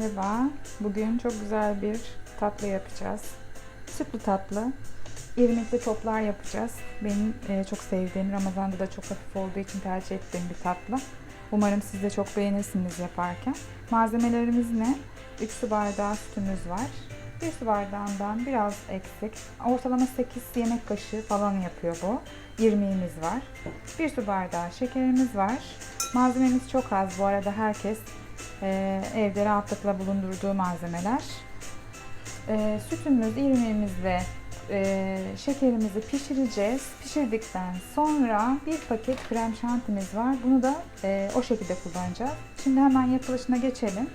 Merhaba. Bugün çok güzel bir tatlı yapacağız. Sütlü tatlı. İrmikli toplar yapacağız. Benim e, çok sevdiğim, Ramazan'da da çok hafif olduğu için tercih ettiğim bir tatlı. Umarım siz de çok beğenirsiniz yaparken. Malzemelerimiz ne? 3 su bardağı sütümüz var. 1 su bardağından biraz eksik. Ortalama 8 yemek kaşığı falan yapıyor bu. İrmiğimiz var. 1 su bardağı şekerimiz var. Malzememiz çok az. Bu arada herkes e, evde rahatlıkla bulundurduğu malzemeler. E, sütümüz, irmiğimizle e, şekerimizi pişireceğiz. Pişirdikten sonra bir paket krem şantimiz var. Bunu da e, o şekilde kullanacağız. Şimdi hemen yapılışına geçelim.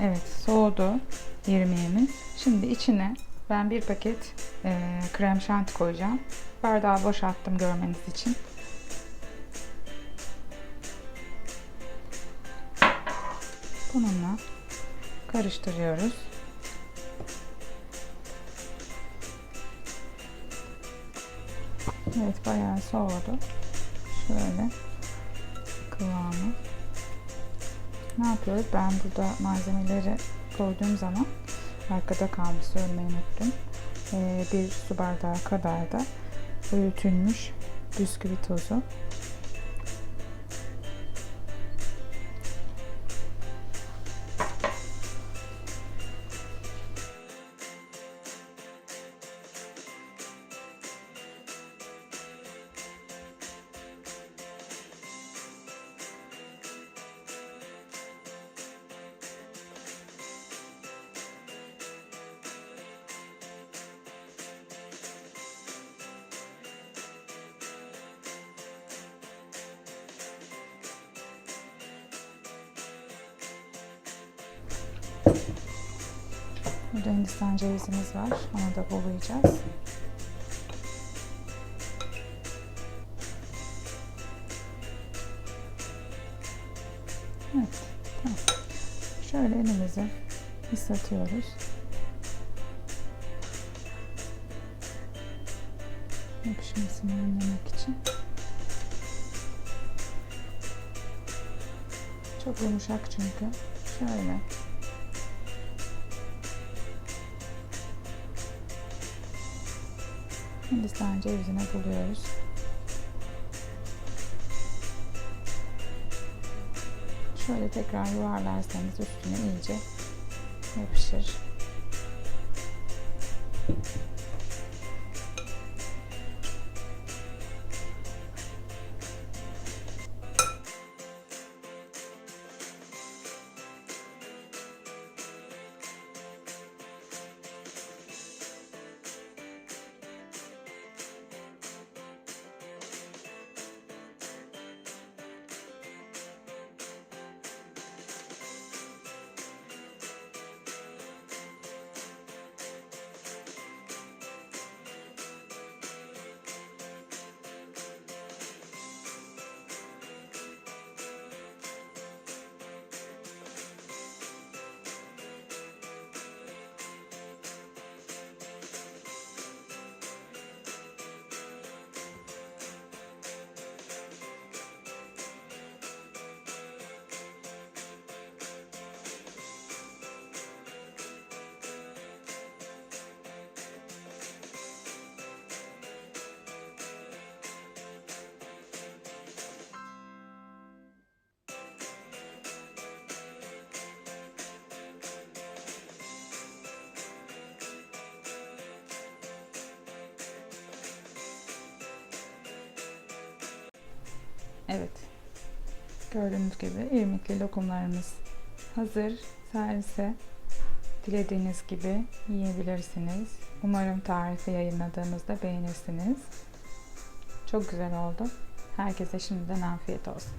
Evet soğudu irmiğimiz. Şimdi içine ben bir paket e, krem şanti koyacağım. Bardağı boşalttım görmeniz için. Bununla karıştırıyoruz. Evet bayağı soğudu. Şöyle kıvamı. Ne yapıyoruz? Ben burada malzemeleri koyduğum zaman arkada kalmış söylemeyi unuttum. Ee, bir su bardağı kadar da öğütülmüş bisküvi tozu. Burada Hindistan cevizimiz var. Onu da bulayacağız. Evet. Tamam. Şöyle elimizi ıslatıyoruz. Yapışmasını önlemek için. Çok yumuşak çünkü. Şöyle. Hindistan cevizine buluyoruz. Şöyle tekrar yuvarlarsanız üstüne iyice yapışır. Evet. Gördüğünüz gibi irmikli lokumlarımız hazır servise Dilediğiniz gibi yiyebilirsiniz. Umarım tarifi yayınladığımızda beğenirsiniz. Çok güzel oldu. Herkese şimdiden afiyet olsun.